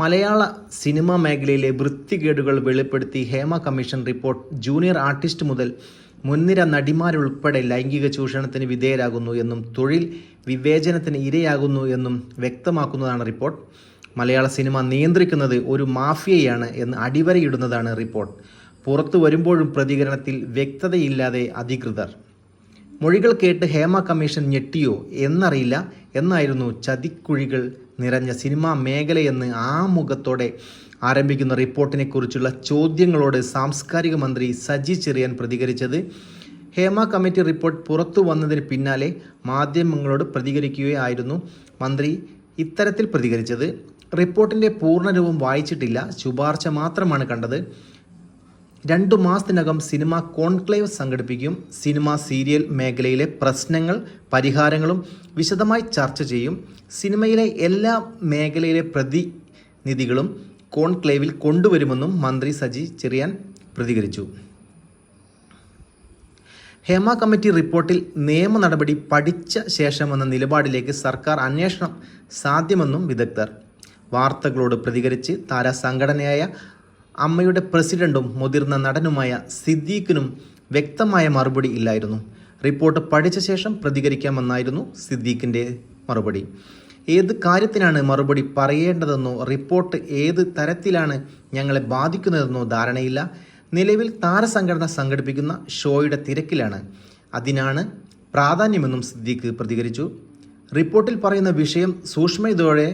മലയാള cinema മേഖലയിലെ വൃത്തികേടുകൾ വെളിപ്പെടുത്തി Hema commission report. Junior artist മുതൽ മുൻനിര നടിമാരുൾപ്പെടെ ലൈംഗിക ചൂഷണത്തിന് വിധേയരാകുന്നു എന്നും തൊഴിൽ വിവേചനത്തിന് ഇരയാകുന്നു എന്നും വ്യക്തമാക്കുന്നതാണ് റിപ്പോർട്ട്. മലയാള സിനിമ നിയന്ത്രിക്കുന്നത് ഒരു മാഫിയയാണ് എന്ന് അടിവരയിടുന്നതാണ് റിപ്പോർട്ട്. പുറത്തു വരുമ്പോഴും പ്രതികരണത്തിൽ വ്യക്തതയില്ലാതെ അധികൃതർ. മൊഴികൾ കേട്ട് ഹേമ കമ്മീഷൻ ഞെട്ടിയോ? എന്നറിയില്ല. എന്നായിരുന്നു ചതിക്കുഴികൾ നിറഞ്ഞ സിനിമാ മേഖലയെന്ന് ആമുഖത്തോടെ ആരംഭിക്കുന്ന റിപ്പോർട്ടിനെ കുറിച്ചുള്ള ചോദ്യങ്ങളോട് സാംസ്കാരിക മന്ത്രി സജി ചെറിയാൻ പ്രതികരിച്ചത്. ഹേമ കമ്മിറ്റി റിപ്പോർട്ട് പുറത്തു വന്നതിന് പിന്നാലെ മാധ്യമങ്ങളോട് പ്രതികരിക്കുകയായിരുന്നു മന്ത്രി ഇത്തരത്തിൽ പ്രതികരിച്ചത്. റിപ്പോർട്ടിന്റെ പൂർണരൂപം വായിച്ചിട്ടില്ല. ശുപാർശ മാത്രമാണ് കണ്ടത്. രണ്ടു മാസത്തിനകം സിനിമ കോൺക്ലേവ് സംഘടിപ്പിക്കും. സിനിമ സീരിയൽ മേഖലയിലെ പ്രശ്നങ്ങൾ പരിഹാരങ്ങളും വിശദമായി ചർച്ച ചെയ്യും. സിനിമയിലെ എല്ലാ മേഖലയിലെ പ്രതിനിധികളും കോൺക്ലേവിൽ കൊണ്ടുവരുമെന്നും മന്ത്രി സജി ചെറിയാൻ പ്രതികരിച്ചു. ഹേമ കമ്മിറ്റി റിപ്പോർട്ടിൽ നിയമ നടപടി പഠിച്ച ശേഷമെന്ന നിലപാടിലേക്ക് സർക്കാർ അന്വേഷണം സാധ്യമെന്നും വിദഗ്ധർ. വാർത്തകളോട് പ്രതികരിച്ച് താരസംഘടനയായ അമ്മയുടെ പ്രസിഡന്റും മുതിർന്ന നടനുമായ സിദ്ദീഖിനും വ്യക്തമായ മറുപടി ഇല്ലായിരുന്നു. റിപ്പോർട്ട് പഠിച്ച ശേഷം പ്രതികരിക്കാമെന്നായിരുന്നു സിദ്ദീഖിന്റെ മറുപടി. ഏത് കാര്യത്തിനാണ് മറുപടി പറയേണ്ടതെന്നോ റിപ്പോർട്ട് ഏത് തരത്തിലാണ് ഞങ്ങളെ ബാധിക്കുന്നതെന്നോ ധാരണയില്ല. നിലവിൽ താരസംഘടന സംഘടിപ്പിക്കുന്ന ഷോയുടെ തിരക്കിലാണ്. അതിനാണ് പ്രാധാന്യമെന്നും സിദ്ദീഖ് പ്രതികരിച്ചു. റിപ്പോർട്ടിൽ പറയുന്ന വിഷയം സൂക്ഷ്മതയോടെ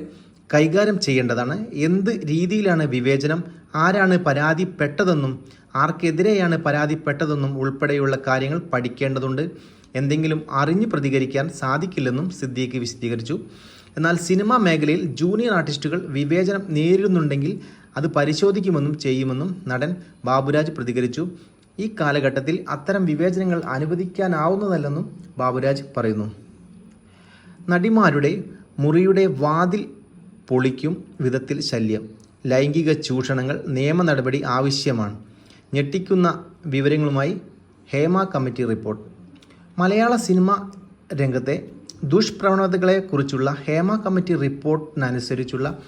കൈകാര്യം ചെയ്യേണ്ടതാണ്. എന്ത് രീതിയിലാണ് വിവേചനം? ആരാണ് പരാതിപ്പെട്ടതെന്നും ആർക്കെതിരെയാണ് പരാതിപ്പെട്ടതെന്നും ഉൾപ്പെടെയുള്ള കാര്യങ്ങൾ പഠിക്കേണ്ടതുണ്ട്. എന്തെങ്കിലും അറിഞ്ഞു പ്രതികരിക്കാൻ സാധിക്കില്ലെന്നും സിദ്ദീഖ് വിശദീകരിച്ചു. എന്നാൽ സിനിമാ മേഖലയിൽ ജൂനിയർ ആർട്ടിസ്റ്റുകൾ വിവേചനം നേരിടുന്നുണ്ടെങ്കിൽ അത് പരിശോധിക്കുമെന്നും ചെയ്യുമെന്നും നടൻ ബാബുരാജ് പ്രതികരിച്ചു. ഈ കാലഘട്ടത്തിൽ അത്തരം വിവേചനങ്ങൾ അനുവദിക്കാനാവുന്നതല്ലെന്നും ബാബുരാജ് പറയുന്നു. നടിമാരുടെ മുറിയുടെ വാതിൽ പൊളിക്കും വിധത്തിൽ ശല്യം. ലൈംഗിക ചൂഷണങ്ങൾ നിയമ നടപടി ആവശ്യമാണ്. ഞെട്ടിക്കുന്ന വിവരങ്ങളുമായി ഹേമ കമ്മിറ്റി റിപ്പോർട്ട്. മലയാള സിനിമ രംഗത്തെ ദുഷ്പ്രവണതകളെക്കുറിച്ചുള്ള ഹേമ കമ്മിറ്റി റിപ്പോർട്ടിനനുസരിച്ചുള്ള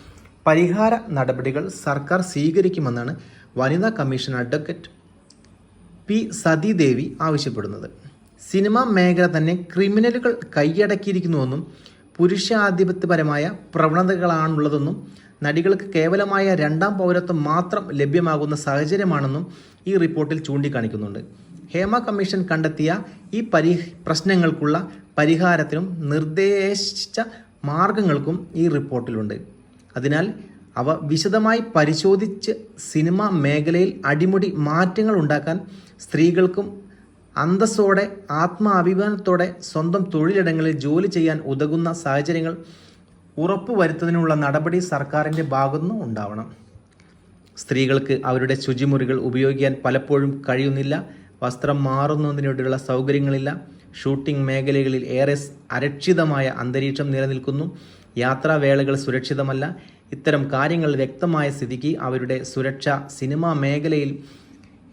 പരിഹാര നടപടികൾ സർക്കാർ സ്വീകരിക്കുമെന്നാണ് വനിതാ കമ്മീഷൻ അഡ്വക്കേറ്റ് പി സതീദേവി ആവശ്യപ്പെടുന്നത്. സിനിമാ മേഖല തന്നെ ക്രിമിനലുകൾ കൈയടക്കിയിരിക്കുന്നുവെന്നും പുരുഷാധിപത്യപരമായ പ്രവണതകളാണുള്ളതെന്നും നടികൾക്ക് കേവലമായ രണ്ടാം പൗരത്വം മാത്രം ലഭ്യമാകുന്ന സാഹചര്യമാണെന്നും ഈ റിപ്പോർട്ടിൽ ചൂണ്ടിക്കാണിക്കുന്നുണ്ട്. ഹേമ കമ്മീഷൻ കണ്ടെത്തിയ ഈ പരി പ്രശ്നങ്ങൾക്കുള്ള പരിഹാരത്തിനും നിർദ്ദേശിച്ച മാർഗങ്ങൾക്കും ഈ റിപ്പോർട്ടിലുണ്ട്. അതിനാൽ അവ വിശദമായി പരിശോധിച്ച് സിനിമ മേഖലയിൽ അടിമുടി മാറ്റങ്ങൾ ഉണ്ടാക്കാൻ സ്ത്രീകൾക്കും അന്തസ്സോടെ ആത്മാഭിമാനത്തോടെ സ്വന്തം തൊഴിലിടങ്ങളിൽ ജോലി ചെയ്യാൻ ഉതകുന്ന സാഹചര്യങ്ങൾ ഉറപ്പുവരുത്തുന്നതിനുള്ള നടപടി സർക്കാരിന്റെ ഭാഗത്തുനിന്ന് ഉണ്ടാവണം. സ്ത്രീകൾക്ക് അവരുടെ ശുചിമുറികൾ ഉപയോഗിക്കാൻ പലപ്പോഴും കഴിയുന്നില്ല. വസ്ത്രം മാറുന്നതിനുള്ള സൗകര്യങ്ങളില്ല. ഷൂട്ടിംഗ് മേഖലകളിൽ ഏറെ അരക്ഷിതമായ അന്തരീക്ഷം നിലനിൽക്കുന്നു. യാത്രാവേളകൾ സുരക്ഷിതമല്ല. ഇത്തരം കാര്യങ്ങൾ വ്യക്തമായ സ്ഥിതിക്ക് അവരുടെ സുരക്ഷ സിനിമാ മേഖലയിൽ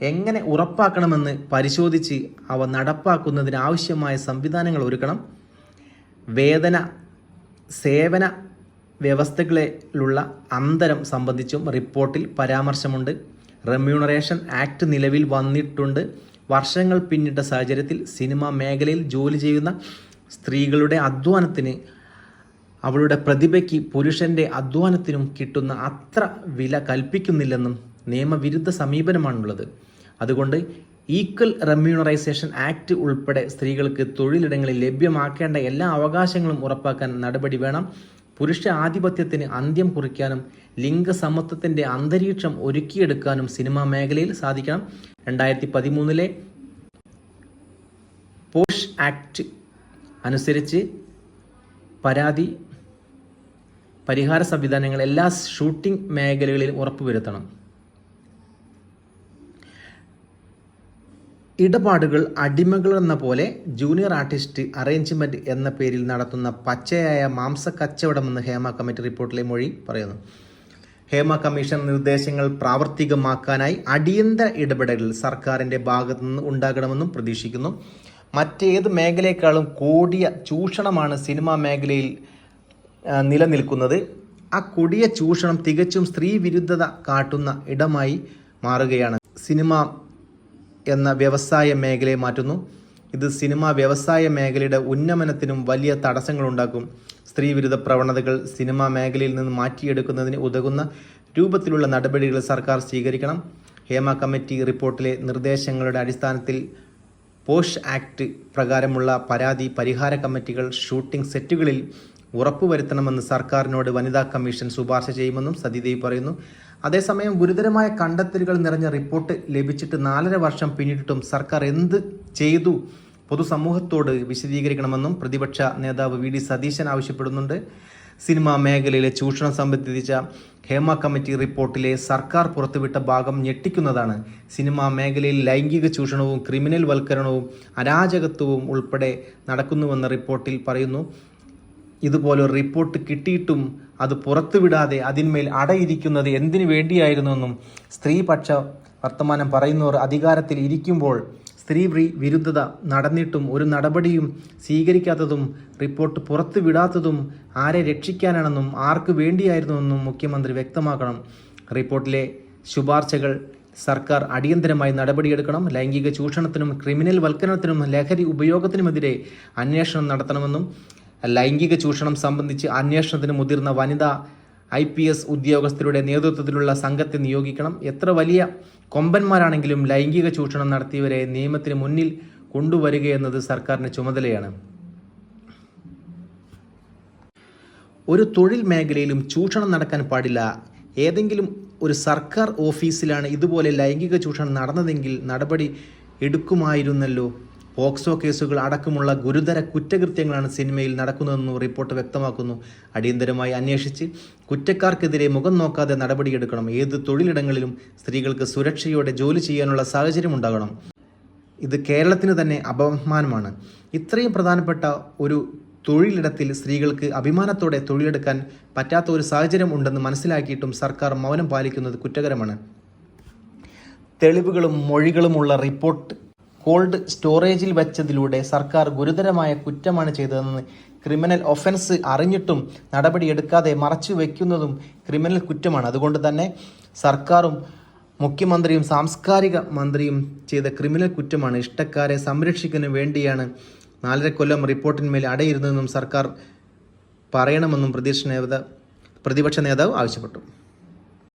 എങ്ങനെ ഉറപ്പാക്കണമെന്ന് പരിശോധിച്ച് അവ നടപ്പാക്കുന്നതിന് ആവശ്യമായ സംവിധാനങ്ങൾ ഒരുക്കണം. വേതന സേവന വ്യവസ്ഥകളിലുള്ള അന്തരം സംബന്ധിച്ചും റിപ്പോർട്ടിൽ പരാമർശമുണ്ട്. റെമ്യൂണറേഷൻ ആക്ട് നിലവിൽ വന്നിട്ടുണ്ട്. വർഷങ്ങൾ പിന്നിട്ട സാഹചര്യത്തിൽ സിനിമാ മേഖലയിൽ ജോലി ചെയ്യുന്ന സ്ത്രീകളുടെ അധ്വാനത്തിന് അവളുടെ പ്രതിഭയ്ക്ക് പുരുഷന്റെ അധ്വാനത്തിനും കിട്ടുന്ന അത്ര വില കൽപ്പിക്കുന്നില്ലെന്നും നിയമവിരുദ്ധ സമീപനമാണുള്ളത്. അതുകൊണ്ട് ഈക്വൽ റെമ്യൂണറൈസേഷൻ ആക്ട് ഉൾപ്പെടെ സ്ത്രീകൾക്ക് തൊഴിലിടങ്ങളിൽ ലഭ്യമാക്കേണ്ട എല്ലാ അവകാശങ്ങളും ഉറപ്പാക്കാൻ നടപടി വേണം. പുരുഷ ആധിപത്യത്തിന് അന്ത്യം കുറിക്കാനും ലിംഗസമത്വത്തിന്റെ അന്തരീക്ഷം ഒരുക്കിയെടുക്കാനും സിനിമാ മേഖലയിൽ സാധിക്കണം. രണ്ടായിരത്തി പതിമൂന്നിലെ പോഷ് ആക്ട് അനുസരിച്ച് പരാതി പരിഹാര സംവിധാനങ്ങൾ എല്ലാ ഷൂട്ടിംഗ് മേഖലകളിലും ഉറപ്പുവരുത്തണം. ഇടപാടുകൾ അടിമകൾ എന്ന പോലെ ജൂനിയർ ആർട്ടിസ്റ്റ് അറേഞ്ച്മെന്റ് എന്ന പേരിൽ നടത്തുന്ന പച്ചയായ മാംസ കച്ചവടമെന്ന് ഹേമ കമ്മിറ്റി റിപ്പോർട്ടിലെ മൊഴി പറയുന്നു. ഹേമ കമ്മീഷൻ നിർദ്ദേശങ്ങൾ പ്രാവർത്തികമാക്കാനായി അടിയന്തര ഇടപെടലുകൾ സർക്കാരിന്റെ ഭാഗത്തു നിന്ന് ഉണ്ടാകണമെന്നും പ്രതീക്ഷിക്കുന്നു. മറ്റേത് മേഖലയെക്കാളും കൂടിയ ചൂഷണമാണ് സിനിമാ മേഖലയിൽ നിലനിൽക്കുന്നത്. ആ കൊടിയ ചൂഷണം തികച്ചും സ്ത്രീ വിരുദ്ധത കാട്ടുന്ന ഇടമായി മാറുകയാണ്. സിനിമ എന്ന വ്യവസായ മേഖലയെ മാറ്റുന്നു. ഇത് സിനിമാ വ്യവസായ മേഖലയുടെ ഉന്നമനത്തിനും വലിയ തടസ്സങ്ങളുണ്ടാക്കും. സ്ത്രീ വിരുദ്ധ പ്രവണതകൾ സിനിമാ മേഖലയിൽ നിന്ന് മാറ്റിയെടുക്കുന്നതിന് ഉതകുന്ന രൂപത്തിലുള്ള നടപടികൾ സർക്കാർ സ്വീകരിക്കണം. ഹേമ കമ്മിറ്റി റിപ്പോർട്ടിലെ നിർദ്ദേശങ്ങളുടെ അടിസ്ഥാനത്തിൽ പോഷ് ആക്ട് പ്രകാരമുള്ള പരാതി പരിഹാര കമ്മിറ്റികൾ ഷൂട്ടിംഗ് സെറ്റുകളിൽ ഉറപ്പുവരുത്തണമെന്ന് സർക്കാരിനോട് വനിതാ കമ്മീഷൻ ശുപാർശ ചെയ്യുമെന്നും സതിദേവി പറയുന്നു. അതേസമയം ഗുരുതരമായ കണ്ടെത്തലുകൾ നിറഞ്ഞ റിപ്പോർട്ട് ലഭിച്ചിട്ട് നാലര വർഷം പിന്നിട്ടിട്ടും സർക്കാർ എന്ത് ചെയ്തു പൊതുസമൂഹത്തോട് വിശദീകരിക്കണമെന്നും പ്രതിപക്ഷ നേതാവ് വി ഡി സതീശൻ ആവശ്യപ്പെടുന്നുണ്ട്. സിനിമാ മേഖലയിലെ ചൂഷണം സംബന്ധിച്ച ഹേമ കമ്മിറ്റി റിപ്പോർട്ടിലെ സർക്കാർ പുറത്തുവിട്ട ഭാഗം ഞെട്ടിക്കുന്നതാണ്. സിനിമാ മേഖലയിൽ ലൈംഗിക ചൂഷണവും ക്രിമിനൽ വൽക്കരണവും അരാജകത്വവും ഉൾപ്പെടെ നടക്കുന്നുവെന്ന റിപ്പോർട്ടിൽ പറയുന്നു. ഇതുപോലെ റിപ്പോർട്ട് കിട്ടിയിട്ടും അത് പുറത്തുവിടാതെ അതിന്മേൽ അടയിരിക്കുന്നത് എന്തിനു വേണ്ടിയായിരുന്നെന്നും സ്ത്രീപക്ഷ വർത്തമാനം പറയുന്നവർ അധികാരത്തിൽ ഇരിക്കുമ്പോൾ സ്ത്രീ വിരുദ്ധത നടന്നിട്ടും ഒരു നടപടിയും സ്വീകരിക്കാത്തതും റിപ്പോർട്ട് പുറത്തുവിടാത്തതും ആരെ രക്ഷിക്കാനാണെന്നും ആർക്ക് വേണ്ടിയായിരുന്നുവെന്നും മുഖ്യമന്ത്രി വ്യക്തമാക്കണം. റിപ്പോർട്ടിലെ ശുപാർശകൾ സർക്കാർ അടിയന്തരമായി നടപടിയെടുക്കണം. ലൈംഗിക ചൂഷണത്തിനും ക്രിമിനൽ വൽക്കരണത്തിനും ലഹരി ഉപയോഗത്തിനുമെതിരെ അന്വേഷണം നടത്തണമെന്നും ലൈംഗിക ചൂഷണം സംബന്ധിച്ച് അന്വേഷണത്തിന് മുതിർന്ന വനിതാ ഐ പി എസ് ഉദ്യോഗസ്ഥരുടെ നേതൃത്വത്തിലുള്ള സംഘത്തെ നിയോഗിക്കണം. എത്ര വലിയ കൊമ്പന്മാരാണെങ്കിലും ലൈംഗിക ചൂഷണം നടത്തിയവരെ നിയമത്തിന് മുന്നിൽ കൊണ്ടുവരികയെന്നത് സർക്കാരിന്റെ ചുമതലയാണ്. ഒരു തൊഴിൽ മേഖലയിലും ചൂഷണം നടക്കാൻ പാടില്ല. ഏതെങ്കിലും ഒരു സർക്കാർ ഓഫീസിലാണ് ഇതുപോലെ ലൈംഗിക ചൂഷണം നടന്നതെങ്കിൽ നടപടി എടുക്കുമായിരുന്നല്ലോ. പോക്സോ കേസുകൾ അടക്കമുള്ള ഗുരുതര കുറ്റകൃത്യങ്ങളാണ് സിനിമയിൽ നടക്കുന്നതെന്നും റിപ്പോർട്ട് വ്യക്തമാക്കുന്നു. അടിയന്തരമായി അന്വേഷിച്ച് കുറ്റക്കാർക്കെതിരെ മുഖം നോക്കാതെ നടപടിയെടുക്കണം. ഏത് തൊഴിലിടങ്ങളിലും സ്ത്രീകൾക്ക് സുരക്ഷയോടെ ജോലി ചെയ്യാനുള്ള സാഹചര്യം ഉണ്ടാകണം. ഇത് കേരളത്തിന് തന്നെ അപമാനമാണ്. ഇത്രയും പ്രധാനപ്പെട്ട ഒരു തൊഴിലിടത്തിൽ സ്ത്രീകൾക്ക് അഭിമാനത്തോടെ തൊഴിലെടുക്കാൻ പറ്റാത്ത ഒരു സാഹചര്യം ഉണ്ടെന്ന് മനസ്സിലാക്കിയിട്ടും സർക്കാർ മൗനം പാലിക്കുന്നത് കുറ്റകരമാണ്. തെളിവുകളും മൊഴികളുമുള്ള റിപ്പോർട്ട് കോൾഡ് സ്റ്റോറേജിൽ വെച്ചതിലൂടെ സർക്കാർ ഗുരുതരമായ കുറ്റമാണ് ചെയ്തതെന്ന് ക്രിമിനൽ ഒഫൻസ് അറിഞ്ഞിട്ടും നടപടിയെടുക്കാതെ മറച്ചു വയ്ക്കുന്നതും ക്രിമിനൽ കുറ്റമാണ്. അതുകൊണ്ട് തന്നെ സർക്കാരും മുഖ്യമന്ത്രിയും സാംസ്കാരിക മന്ത്രിയും ചെയ്ത ക്രിമിനൽ കുറ്റമാണ്. ഇഷ്ടക്കാരെ സംരക്ഷിക്കുന്നതിന് വേണ്ടിയാണ് നാലര കൊല്ലം റിപ്പോർട്ടിന്മേൽ അടയിരുന്നതെന്നും സർക്കാർ പറയണമെന്നും പ്രതിപക്ഷ നേതാവ് പ്രതിപക്ഷ നേതാവ് ആവശ്യപ്പെട്ടു.